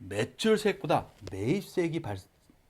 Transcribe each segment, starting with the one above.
매출세액보다 매입세액이 발-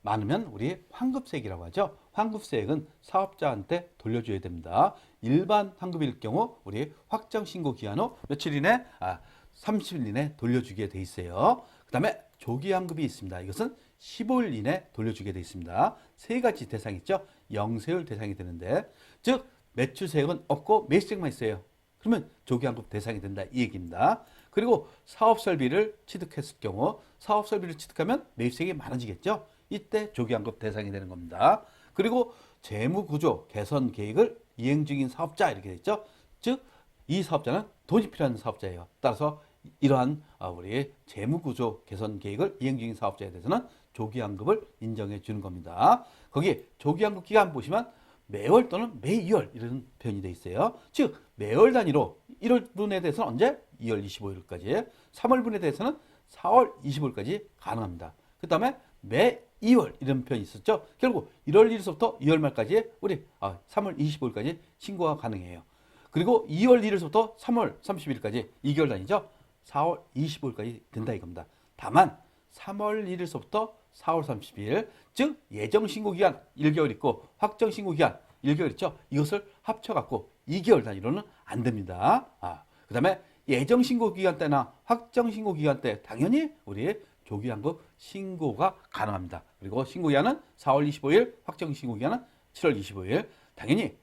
많으면 우리 환급세액이라고 하죠. 환급세액은 사업자한테 돌려줘야 됩니다. 일반 환급일 경우 우리 확정 신고 기한 후 며칠 이내 아 30일 이내 돌려주게 돼 있어요. 그 다음에 조기 환급이 있습니다. 이것은 15일 이내 돌려주게 돼 있습니다. 세 가지 대상이 있죠. 영세율 대상이 되는데 즉 매출세액은 없고 매입세액만 있어요. 그러면 조기환급 대상이 된다 이 얘기입니다. 그리고 사업설비를 취득했을 경우 사업설비를 취득하면 매입세액이 많아지겠죠. 이때 조기환급 대상이 되는 겁니다. 그리고 재무구조 개선 계획을 이행 중인 사업자 이렇게 됐죠. 즉 이 사업자는 돈이 필요한 사업자예요. 따라서 이러한 아, 우리 재무구조 개선 계획을 이행 중인 사업자에 대해서는 조기환급을 인정해 주는 겁니다. 거기 조기환급 기간 보시면 매월 또는 매2월 이런 표현이 되어 있어요. 즉 매월 단위로 1월 분에 대해서는 언제? 2월 25일까지 3월 분에 대해서는 4월 25일까지 가능합니다. 그 다음에 매 2월 이런 표현이 있었죠. 결국 1월 1일부터 2월 말까지 우리 아, 3월 25일까지 신고가 가능해요. 그리고 2월 1일부터 3월 30일까지 2개월 단위죠. 4월 25일까지 된다 이겁니다. 다만 3월 1일부터 4월 30일 즉 예정 신고 기간 1개월 있고 확정 신고 기간 1개월 있죠. 이것을 합쳐 갖고 2개월 단위로는 안 됩니다. 아, 그다음에 예정 신고 기간 때나 확정 신고 기간 때 당연히 우리 조기환급 신고가 가능합니다. 그리고 신고 기한은 4월 25일, 확정 신고 기한은 7월 25일. 당연히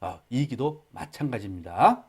아, 이기도 마찬가지입니다.